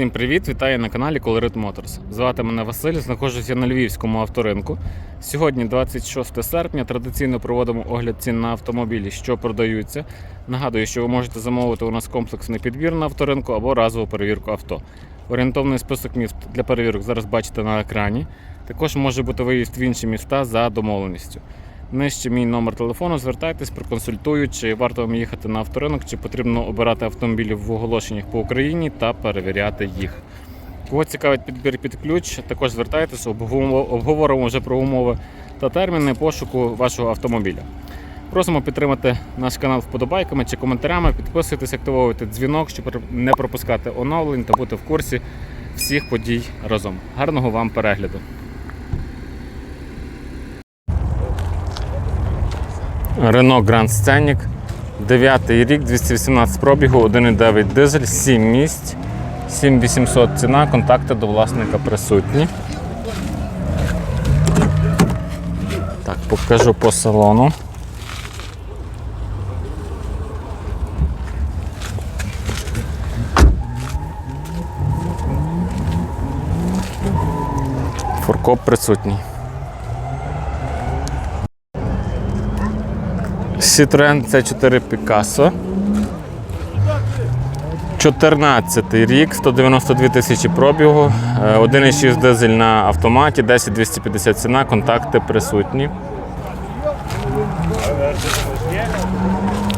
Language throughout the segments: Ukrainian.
Всім привіт! Вітаю на каналі Colorit Motors. Звати мене Василь, знаходжуся на Львівському авторинку. Сьогодні, 26 серпня, традиційно проводимо огляд цін на автомобілі, що продаються. Нагадую, що ви можете замовити у нас комплексний підбір на авторинку або разову перевірку авто. Орієнтовний список міст для перевірок зараз бачите на екрані. Також може бути виїзд в інші міста за домовленістю. Нижче мій номер телефону, звертайтесь, проконсультую, чи варто вам їхати на авторинок, чи потрібно обирати автомобілі в оголошеннях по Україні та перевіряти їх. Кого цікавить підбір під ключ, також обговоримо обговоримо вже про умови та терміни пошуку вашого автомобіля. Просимо підтримати наш канал вподобайками чи коментарями, підписуйтесь, активовуйте дзвінок, щоб не пропускати оновлень та бути в курсі всіх подій разом. Гарного вам перегляду! Renault Grand Scenic, 9 рік, 218 пробігу, 1,9 дизель, 7 місць, 7800 ціна, контакти до власника присутні. Так, покажу по салону. Форкоп присутній. Citroen C4 Picasso. 14 рік, 192 тисячі пробігу, е, 1,6 дизель на автоматі, 10250 ціна, контакти присутні.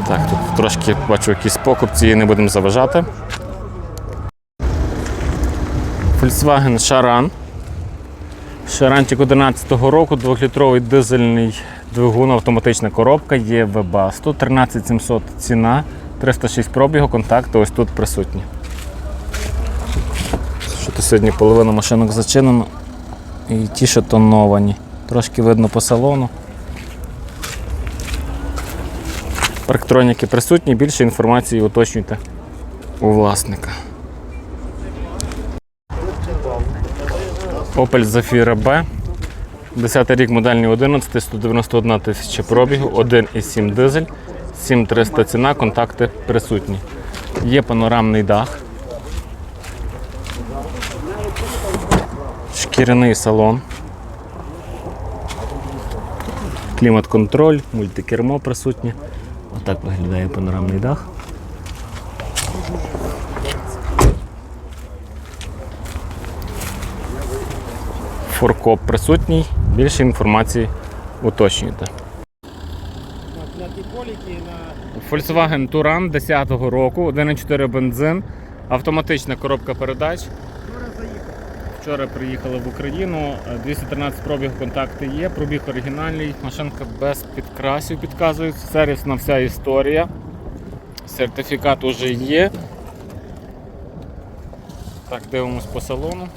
Так, тут трошки бачу якісь покупці, не будемо заважати. Volkswagen Charan. Шаранчик 11-го року, 2-літровий дизельний двигун, автоматична коробка, є Webasto, 13700 ціна, 306 пробігу, контакти ось тут присутні. Що то сьогодні половина машинок зачинено і ті, що тоновані. Трошки видно по салону. Парктроніки присутні, більше інформації уточнюйте у власника. Opel Zafira B. 10 рік модельний 11, 191 тисяча пробігу, 1,7 дизель, 7300 ціна, контакти присутні. Є панорамний дах. Шкіряний салон. Клімат-контроль, мультикермо присутнє. Отак виглядає панорамний дах. Форкоп присутній. Більше інформації уточнюйте. Volkswagen Touran 10-го року, 1,4 бензин, автоматична коробка передач. вчора заїхав. Вчора приїхали в Україну, е, 213 пробіг контакти є, пробіг оригінальний, машинка без підкрасів підказують, сервісна вся історія. Сертифікат уже є. Так, дивимось по салону.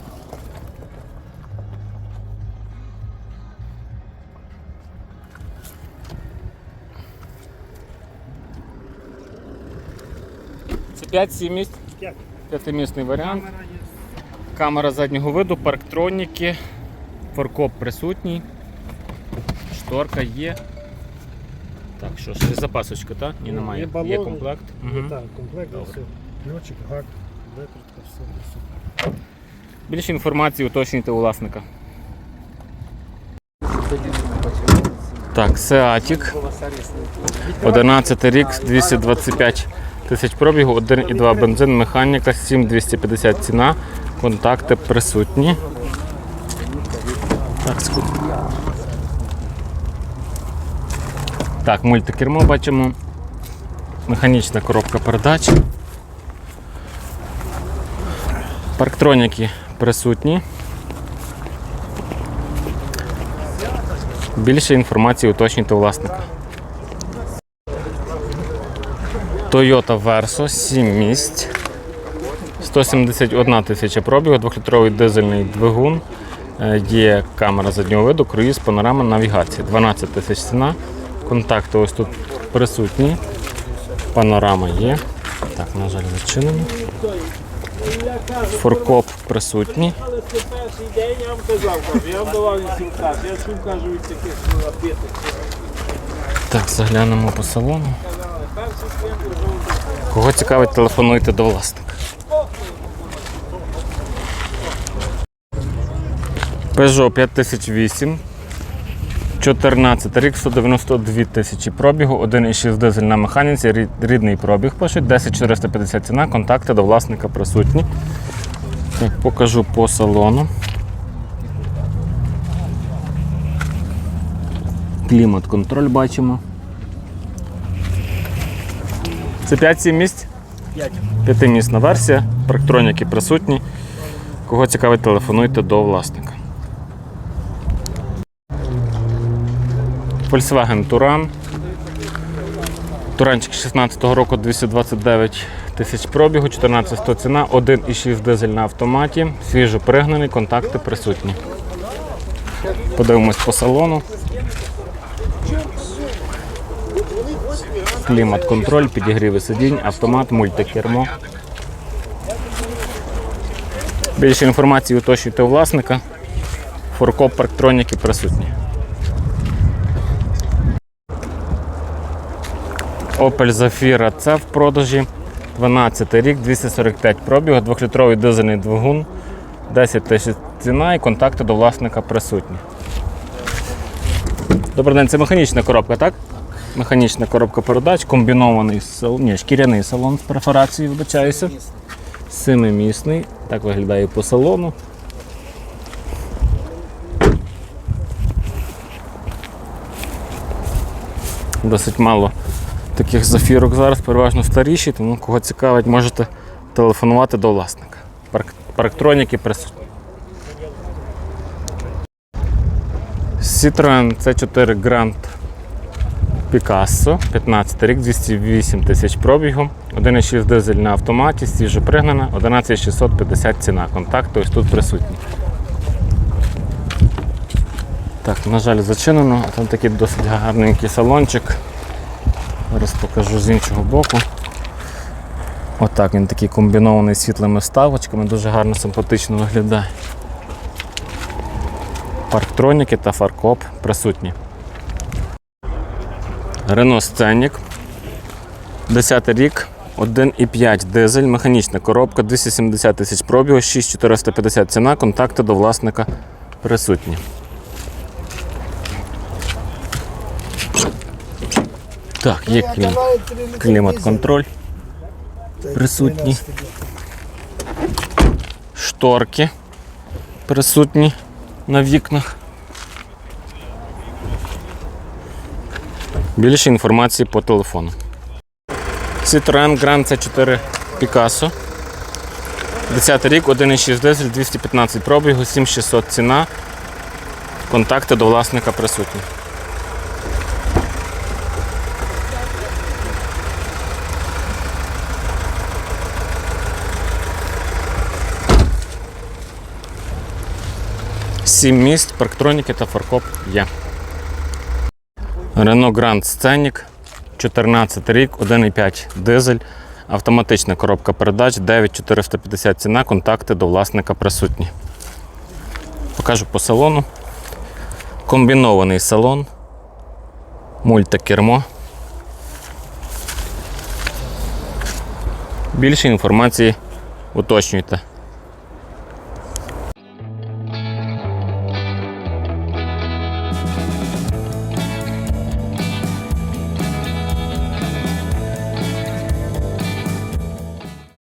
5-7 місць, п'ятимісний варіант. Камера заднього виду, парктроніки, форкоп присутній, шторка є. Так, що ж, запасочка, так? Ні, немає. Є балони. Є комплект. Угу. Так, комплект, Добре. все. Ключик, гак, викрутка, все, все. Більше інформації уточнюйте у власника. Так, Сеатік. 11 рік, 225 тисяч пробігу, 1,2 бензин, механіка, 7250 ціна, контакти присутні. Так. Так, мультикермо бачимо. Механічна коробка передач. Парктроніки присутні. Більше інформації уточнюйте у власника. Toyota Verso 7 місць. 171 тисяча пробігу, 2-літровий дизельний двигун. Е, Є камера заднього виду, круїз, панорама, навігація. 12 тисяч ціна. Контакти ось тут присутні. Панорама є. Так, на жаль, зачинено. Форкоп присутній. Так, заглянемо по салону. Кого цікавить, телефонуйте до власника. Peugeot 5008. 14 рік 192 тисячі пробігу, 1,6 дизель на механіці, рідний пробіг пишуть, 10450 ціна, контакти до власника присутні. Так, Покажу по салону. Клімат контроль бачимо. Це 5-7 місць? 5. П'ятимісна версія, парктроніки присутні. Кого цікавить, телефонуйте до власника. Volkswagen Туран. Туранчик 16-го року 229 тисяч пробігу, 14100 ціна, 1,6 дизель на автоматі, свіжо пригнаний, контакти присутні. Подивимось по салону. Клімат контроль, підігріви сидінь, автомат, мультикермо. Більше інформації уточнюйте у власника. Форкоп парктроніки присутні. Opel Zafira це в продажі. 12 рік, 245 пробігу, 2-літровий дизельний двигун, 10 тисяч ціна і контакти до власника присутні. Добрий день, це механічна коробка, так? Механічна коробка передач, комбінований салон, ні, шкіряний салон з перфорацією, вибачаюся. Семимісний. Так виглядає по салону. Досить мало таких зафірок зараз, переважно старіші, тому кого цікавить, можете телефонувати до власника. Парк, парктроніки присутні. Citroen C4 Grand Picasso, 15 рік, 208 тисяч пробігу, 1,6 дизель на автоматі, свіжо пригнана, 11650 ціна. Контакти ось тут присутні. Так, на жаль, зачинено, там такий досить гарненький салончик. Зараз покажу з іншого боку. Отак він такий комбінований світлими вставочками, дуже гарно симпатично виглядає. Парктроніки та фаркоп присутні. Renault Scenic. 10 рік, 1,5 дизель, механічна коробка, 270 тисяч пробігу, 6450 ціна, контакти до власника присутні. Так, є клім... клімат-контроль присутній. Шторки присутні на вікнах. Більше інформації по телефону. Citroen Grand C4 Picasso. 10 рік, 1,6 дизель, 215 пробігу, 7600 ціна. Контакти до власника присутні. Сім місць, парктроніки та фаркоп є. Renault Grand Scenic, 14 рік, 1,5 дизель, автоматична коробка передач, 9450 ціна, контакти до власника присутні. Покажу по салону. Комбінований салон, мультикермо. Більше інформації уточнюйте